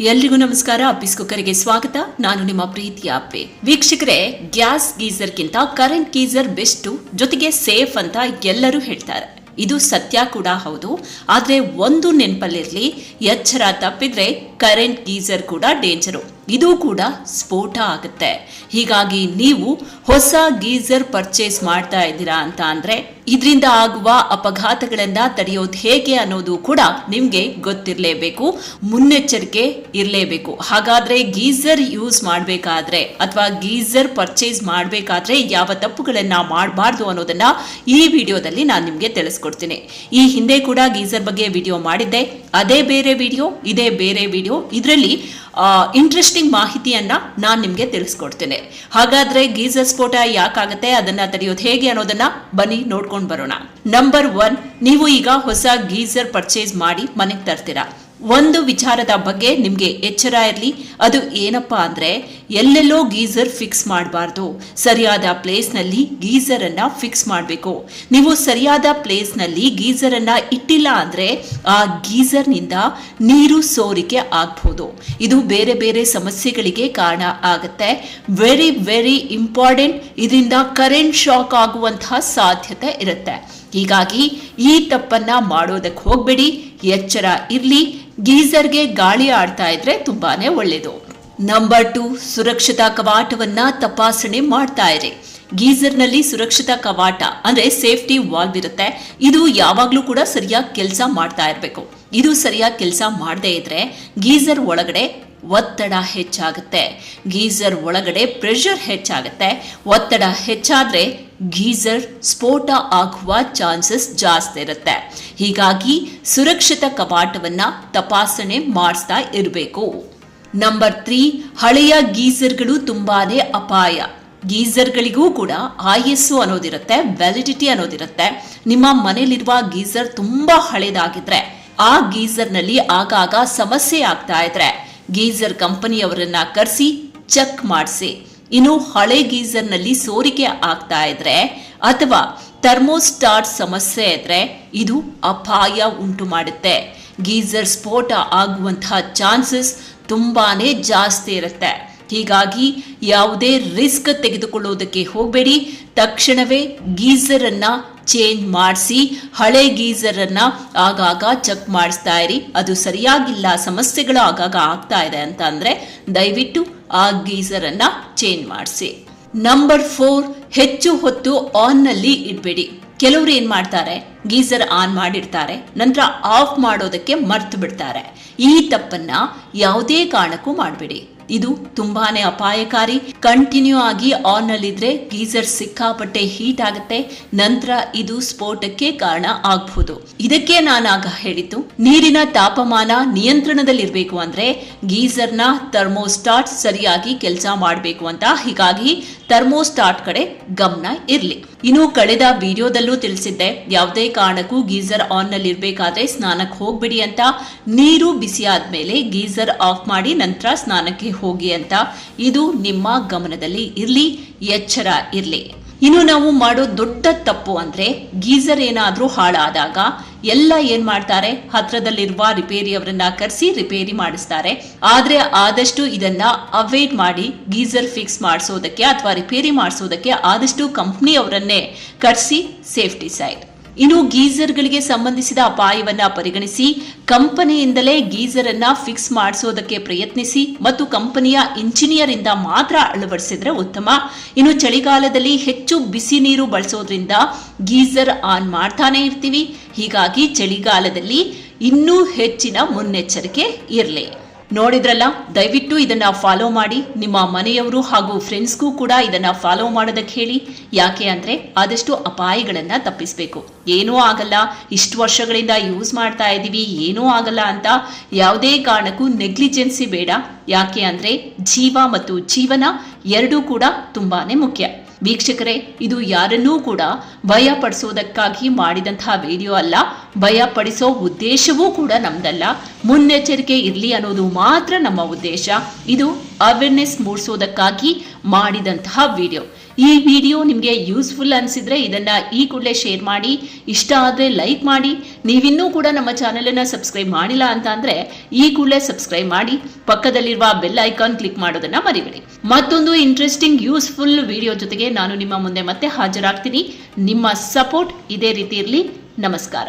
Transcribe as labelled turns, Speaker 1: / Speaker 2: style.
Speaker 1: ಎಲ್ರಿಗೂ ನಮಸ್ಕಾರ. ಅಪ್ಪಿಸ್ ಕುಕ್ಕರ್ಗೆ ಸ್ವಾಗತ. ನಾನು ನಿಮ್ಮ ಪ್ರೀತಿಯ ಅಪ್ಪೆ ವೀಕ್ಷಕರೇ, ಗ್ಯಾಸ್ ಗೀಸರ್ಗಿಂತ ಕರೆಂಟ್ ಗೀಸರ್ ಬೆಸ್ಟ್ ಜೊತೆಗೆ ಸೇಫ್ ಅಂತ ಎಲ್ಲರೂ ಹೇಳ್ತಾರೆ. ಇದು ಸತ್ಯ ಕೂಡ ಹೌದು. ಆದ್ರೆ ಒಂದು ನೆನಪಲ್ಲಿರಲಿ, ಎಚ್ಚರ ತಪ್ಪಿದ್ರೆ ಕರೆಂಟ್ ಗೀಸರ್ ಕೂಡ ಡೇಂಜರು ಇದು ಕೂಡ ಸ್ಫೋಟ ಆಗುತ್ತೆ. ಹೀಗಾಗಿ ನೀವು ಹೊಸ ಗೀಸರ್ ಪರ್ಚೇಸ್ ಮಾಡ್ತಾ ಇದ್ದೀರಾ ಅಂತ ಅಂದ್ರೆ ಇದರಿಂದ ಆಗುವ ಅಪಘಾತಗಳನ್ನ ತಡೆಯೋದು ಹೇಗೆ ಅನ್ನೋದು ಕೂಡ ನಿಮ್ಗೆ ಗೊತ್ತಿರಲೇಬೇಕು, ಮುನ್ನೆಚ್ಚರಿಕೆ ಇರಲೇಬೇಕು. ಹಾಗಾದ್ರೆ ಗೀಸರ್ ಯೂಸ್ ಮಾಡಬೇಕಾದ್ರೆ ಅಥವಾ ಗೀಸರ್ ಪರ್ಚೇಸ್ ಮಾಡಬೇಕಾದ್ರೆ ಯಾವ ತಪ್ಪುಗಳನ್ನ ಮಾಡಬಾರ್ದು ಅನ್ನೋದನ್ನ ಈ ವಿಡಿಯೋದಲ್ಲಿ ನಾನು ನಿಮ್ಗೆ ತಿಳಿಸ್ಕೊಡ್ತೀನಿ. ಈ ಹಿಂದೆ ಕೂಡ ಗೀಸರ್ ಬಗ್ಗೆ ವಿಡಿಯೋ ಮಾಡಿದ್ದೆ, ಅದೇ ಬೇರೆ ವಿಡಿಯೋ, ಇದೇ ಬೇರೆ ವಿಡಿಯೋ. ಇದರಲ್ಲಿ ಇಂಟ್ರೆಸ್ಟಿಂಗ್ ಮಾಹಿತಿಯನ್ನ ನಾನು ನಿಮಗೆ ತಿಳಿಸ್ಕೊಡ್ತೇನೆ. ಹಾಗಾದ್ರೆ ಗೀಸರ್ ಸ್ಫೋಟ ಯಾಕಾಗತ್ತೆ? ಅದನ್ನ ತಡೆಯೋದು ಹೇಗೆ ಅನ್ನೋದನ್ನ ಬನ್ನಿ ನೋಡ್ಕೊಂಡು ಬರೋಣ. ನಂಬರ್ ಒನ್ ನೀವು ಈಗ ಹೊಸ ಗೀಸರ್ ಪರ್ಚೇಸ್ ಮಾಡಿ ಮನೆಗೆ ತರ್ತೀರಾ. ಒಂದು ವಿಚಾರದ ಬಗ್ಗೆ ನಿಮಗೆ ಎಚ್ಚರ ಇರಲಿ. ಅದು ಏನಪ್ಪ ಅಂದ್ರೆ, ಎಲ್ಲೆಲ್ಲೋ ಗೀಸರ್ ಫಿಕ್ಸ್ ಮಾಡಬಾರ್ದು. ಸರಿಯಾದ ಪ್ಲೇಸ್ನಲ್ಲಿ ಗೀಸರನ್ನು ಫಿಕ್ಸ್ ಮಾಡಬೇಕು. ನೀವು ಸರಿಯಾದ ಪ್ಲೇಸ್ನಲ್ಲಿ ಗೀಸರನ್ನು ಇಟ್ಟಿಲ್ಲ ಅಂದ್ರೆ, ಆ ಗೀಸರ್ನಿಂದ ನೀರು ಸೋರಿಕೆ ಆಗ್ಬೋದು. ಇದು ಬೇರೆ ಬೇರೆ ಸಮಸ್ಯೆಗಳಿಗೆ ಕಾರಣ ಆಗುತ್ತೆ. ವೆರಿ ವೆರಿ ಇಂಪಾರ್ಟೆಂಟ್ ಇದರಿಂದ ಕರೆಂಟ್ ಶಾಕ್ ಆಗುವಂತಹ ಸಾಧ್ಯತೆ ಇರುತ್ತೆ. ಹೀಗಾಗಿ ಈ ತಪ್ಪನ್ನ ಮಾಡೋದಕ್ಕೆ ಹೋಗಬೇಡಿ. ಎಚ್ಚರ ಇರ್ಲಿ. ಗೀಸರ್ಗೆ ಗಾಳಿ ಆಡ್ತಾ ಇದ್ರೆ ತುಂಬಾನೇ ಒಳ್ಳೇದು. ನಂಬರ್ ಟು ಸುರಕ್ಷತಾ ಕವಾಟವನ್ನ ತಪಾಸಣೆ ಮಾಡ್ತಾ ಇರಿ. ಗೀಸರ್ನಲ್ಲಿ ಸುರಕ್ಷತಾ ಕವಾಟ ಅಂದ್ರೆ ಸೇಫ್ಟಿ ವಾಲ್ವ್ ಇರುತ್ತೆ. ಇದು ಯಾವಾಗ್ಲೂ ಕೂಡ ಸರಿಯಾಗಿ ಕೆಲಸ ಮಾಡ್ತಾ ಇರಬೇಕು. ಇದು ಸರಿಯಾಗಿ ಕೆಲಸ ಮಾಡದೇ ಇದ್ರೆ ಗೀಸರ್ ಒಳಗಡೆ ಒತ್ತಡ ಹೆಚ್ಚಾಗುತ್ತೆ. ಗೀಸರ್ ಒಳಗಡೆ ಪ್ರೆಷರ್ ಹೆಚ್ಚಾಗುತ್ತೆ. ಒತ್ತಡ ಹೆಚ್ಚಾದ್ರೆ ಗೀಸರ್ ಸ್ಫೋಟ ಆಗುವ ಚಾನ್ಸಸ್ ಜಾಸ್ತಿ ಇರುತ್ತೆ. ಹೀಗಾಗಿ ಸುರಕ್ಷಿತ ಕವಾಟವನ್ನ ತಪಾಸಣೆ ಮಾಡಿಸ್ತಾ ಇರಬೇಕು. ನಂಬರ್ ತ್ರೀ ಹಳೆಯ ಗೀಸರ್ಗಳು ತುಂಬಾನೇ ಅಪಾಯ. ಗೀಸರ್ಗಳಿಗೂ ಕೂಡ ಆಯಸ್ಸು ಅನ್ನೋದಿರುತ್ತೆ ವ್ಯಾಲಿಡಿಟಿ ಅನ್ನೋದಿರುತ್ತೆ. ನಿಮ್ಮ ಮನೇಲಿರುವ ಗೀಸರ್ ತುಂಬಾ ಹಳೇದಾಗಿದ್ರೆ, ಆ ಗೀಸರ್ನಲ್ಲಿ ಆಗಾಗ ಸಮಸ್ಯೆ ಆಗ್ತಾ ಇದ್ರೆ ಗೀಸರ್ ಕಂಪನಿಯವರನ್ನ ಕರೆಸಿ ಚೆಕ್ ಮಾಡಿಸಿ. ಇನ್ನು ಹಳೆ ಗೀಸರ್ನಲ್ಲಿ ಸೋರಿಕೆ ಆಗ್ತಾ ಇದ್ರೆ ಅಥವಾ ಥರ್ಮೋಸ್ಟಾಟ್ ಸಮಸ್ಯೆ ಇದ್ರೆ ಇದು ಅಪಾಯ ಉಂಟು ಮಾಡುತ್ತೆ. ಗೀಸರ್ ಸ್ಫೋಟ ಆಗುವಂತಹ ಚಾನ್ಸಸ್ ತುಂಬಾನೇ ಜಾಸ್ತಿ ಇರುತ್ತೆ. ಹೀಗಾಗಿ ಯಾವುದೇ ರಿಸ್ಕ್ ತೆಗೆದುಕೊಳ್ಳುವುದಕ್ಕೆ ಹೋಗಬೇಡಿ. ತಕ್ಷಣವೇ ಗೀಸರ್ ಅನ್ನ ಚೇಂಜ್ ಮಾಡಿಸಿ ಹಳೆ ಗೀಸರ್ ಅನ್ನ ಆಗಾಗ ಚೆಕ್ ಮಾಡಿಸ್ತಾ ಇರಿ. ಅದು ಸರಿಯಾಗಿಲ್ಲ, ಸಮಸ್ಯೆಗಳು ಆಗಾಗ ಆಗ್ತಾ ಇದೆ ಅಂತ ಅಂದ್ರೆ ದಯವಿಟ್ಟು ಆ ಗೀಸರ್ ಅನ್ನ ಚೇಂಜ್ ಮಾಡಿಸಿ. ನಂಬರ್ ಫೋರ್ ಹೆಚ್ಚು ಹೊತ್ತು ಆನ್ನಲ್ಲಿ ಇಡಬೇಡಿ. ಕೆಲವರು ಏನ್ ಮಾಡ್ತಾರೆ? ಗೀಸರ್ ಆನ್ ಮಾಡಿರ್ತಾರೆ, ನಂತರ ಆಫ್ ಮಾಡೋದಕ್ಕೆ ಮರ್ತು ಬಿಡ್ತಾರೆ. ಈ ತಪ್ಪನ್ನ ಯಾವುದೇ ಕಾರಣಕ್ಕೂ ಮಾಡಬೇಡಿ. ಇದು ತುಂಬಾನೇ ಅಪಾಯಕಾರಿ. ಕಂಟಿನ್ಯೂ ಆಗಿ ಆನ್ ನಲ್ಲಿದ್ರೆ ಗೀಸರ್ ಸಿಕ್ಕಾಪಟ್ಟೆ ಹೀಟ್ ಆಗುತ್ತೆ. ನಂತರ ಇದು ಸ್ಫೋಟಕ್ಕೆ ಕಾರಣ ಆಗಬಹುದು ಇದಕ್ಕೆ ನಾನಾಗ ಹೇಳಿದ್ದು, ನೀರಿನ ತಾಪಮಾನ ನಿಯಂತ್ರಣದಲ್ಲಿರ್ಬೇಕು ಅಂದ್ರೆ ಗೀಸರ್ನ ಥರ್ಮೋಸ್ಟಾಟ್ ಸರಿಯಾಗಿ ಕೆಲಸ ಮಾಡಬೇಕು ಅಂತ. ಹೀಗಾಗಿ ಥರ್ಮೋಸ್ಟಾಟ್ ಕಡೆ ಗಮನ ಇರಲಿ. ಇನ್ನು ಕಳೆದ ವಿಡಿಯೋದಲ್ಲೂ ತಿಳಿಸಿದ್ದೆ, ಯಾವುದೇ ಕಾರಣಕ್ಕೂ ಗೀಸರ್ ಆನ್ನಲ್ಲಿ ಇರಬೇಕಾದ್ರೆ ಸ್ನಾನಕ್ಕೆ ಹೋಗ್ಬಿಡಿ ಅಂತ. ನೀರು ಬಿಸಿ ಆದ್ಮೇಲೆ ಗೀಸರ್ ಆಫ್ ಮಾಡಿ ನಂತರ ಸ್ನಾನಕ್ಕೆ ಹೋಗಿ ಅಂತ ಇದು ನಿಮ್ಮ ಗಮನದಲ್ಲಿ ಇರಲಿ, ಎಚ್ಚರ ಇರಲಿ. ಇನ್ನು ನಾವು ಮಾಡೋ ದೊಡ್ಡ ತಪ್ಪು ಅಂದ್ರೆ ಗೀಸರ್ ಏನಾದರೂ ಹಾಳಾದಾಗ ಎಲ್ಲ ಏನ್ ಮಾಡ್ತಾರೆ? ಹತ್ರದಲ್ಲಿರುವ ರಿಪೇರಿಯವರನ್ನ ಕರೆಸಿ ರಿಪೇರಿ ಮಾಡಿಸ್ತಾರೆ. ಆದ್ರೆ ಆದಷ್ಟು ಇದನ್ನ ಅವಾಯ್ಡ್ ಮಾಡಿ ಗೀಸರ್ ಫಿಕ್ಸ್ ಮಾಡಿಸೋದಕ್ಕೆ ಅಥವಾ ರಿಪೇರಿ ಮಾಡಿಸೋದಕ್ಕೆ ಆದಷ್ಟು ಕಂಪ್ನಿಯವರನ್ನೇ ಕರೆಸಿ ಸೇಫ್ಟಿ ಸೈಡ್. ಇನ್ನು ಗೀಸರ್ಗಳಿಗೆ ಸಂಬಂಧಿಸಿದ ಅಪಾಯವನ್ನ ಪರಿಗಣಿಸಿ ಕಂಪನಿಯಿಂದಲೇ ಗೀಸರ್ ಅನ್ನ ಫಿಕ್ಸ್ ಮಾಡಿಸೋದಕ್ಕೆ ಪ್ರಯತ್ನಿಸಿ ಮತ್ತು ಕಂಪನಿಯ ಇಂಜಿನಿಯರ್ ಇಂದ ಮಾತ್ರ ಅಳವಡಿಸಿದ್ರೆ ಉತ್ತಮ. ಇನ್ನು ಚಳಿಗಾಲದಲ್ಲಿ ಹೆಚ್ಚು ಬಿಸಿ ನೀರು ಬಳಸೋದ್ರಿಂದ ಗೀಸರ್ ಆನ್ ಮಾಡ್ತಾನೆ ಇರ್ತೀವಿ. ಹೀಗಾಗಿ ಚಳಿಗಾಲದಲ್ಲಿ ಇನ್ನೂ ಹೆಚ್ಚಿನ ಮುನ್ನೆಚ್ಚರಿಕೆ ಇರಲಿ. ನೋಡಿದ್ರಲ್ಲ? ದಯವಿಟ್ಟು ಇದನ್ನ ಫಾಲೋ ಮಾಡಿ. ನಿಮ್ಮ ಮನೆಯವರು ಹಾಗೂ ಫ್ರೆಂಡ್ಸ್ಗೂ ಕೂಡ ಇದನ್ನ ಫಾಲೋ ಮಾಡೋದಕ್ಕೆ ಹೇಳಿ. ಯಾಕೆ ಅಂದ್ರೆ ಆದಷ್ಟು ಅಪಾಯಗಳನ್ನ ತಪ್ಪಿಸಬೇಕು. ಏನೂ ಆಗಲ್ಲ. ಇಷ್ಟು ವರ್ಷಗಳಿಂದ ಯೂಸ್ ಮಾಡ್ತಾ ಇದ್ದೀವಿ ಏನೂ ಆಗಲ್ಲ ಅಂತ ಯಾವುದೇ ಕಾರಣಕ್ಕೂ ನೆಗ್ಲಿಜೆನ್ಸಿ ಬೇಡ. ಯಾಕೆ ಅಂದ್ರೆ ಜೀವ ಮತ್ತು ಜೀವನ ಎರಡೂ ಕೂಡ ತುಂಬಾನೇ ಮುಖ್ಯ. ವೀಕ್ಷಕರೇ, ಇದು ಯಾರನ್ನೂ ಕೂಡ ಭಯ ಪಡಿಸೋದಕ್ಕಾಗಿ ಮಾಡಿದಂತಹ ವಿಡಿಯೋ ಅಲ್ಲ. ಭಯ ಪಡಿಸೋ ಉದ್ದೇಶವೂ ಕೂಡ ನಮ್ದಲ್ಲ. ಮುನ್ನೆಚ್ಚರಿಕೆ ಇರಲಿ ಅನ್ನೋದು ಮಾತ್ರ ನಮ್ಮ ಉದ್ದೇಶ. ಇದು ಅವೇರ್ನೆಸ್ ಮೂಡಿಸೋದಕ್ಕಾಗಿ ಮಾಡಿದಂತಹ ವಿಡಿಯೋ. ಈ ವಿಡಿಯೋ ನಿಮಗೆ ಯೂಸ್ಫುಲ್ ಅನಿಸಿದ್ರೆ ಇದನ್ನು ಈ ಕೂಡಲೇ ಶೇರ್ ಮಾಡಿ, ಇಷ್ಟ ಆದರೆ ಲೈಕ್ ಮಾಡಿ. ನೀವಿನ್ನೂ ಕೂಡ ನಮ್ಮ ಚಾನಲನ್ನು ಸಬ್ಸ್ಕ್ರೈಬ್ ಮಾಡಿಲ್ಲ ಅಂತ ಅಂದರೆ ಈ ಕೂಡಲೇ ಸಬ್ಸ್ಕ್ರೈಬ್ ಮಾಡಿ, ಪಕ್ಕದಲ್ಲಿರುವ ಬೆಲ್ ಐಕಾನ್ ಕ್ಲಿಕ್ ಮಾಡೋದನ್ನು ಮರಿಬೇಡಿ. ಮತ್ತೊಂದು ಇಂಟ್ರೆಸ್ಟಿಂಗ್ ಯೂಸ್ಫುಲ್ ವಿಡಿಯೋ ಜೊತೆಗೆ ನಾನು ನಿಮ್ಮ ಮುಂದೆ ಮತ್ತೆ ಹಾಜರಾಗ್ತೀನಿ. ನಿಮ್ಮ ಸಪೋರ್ಟ್ ಇದೇ ರೀತಿ ಇರಲಿ. ನಮಸ್ಕಾರ.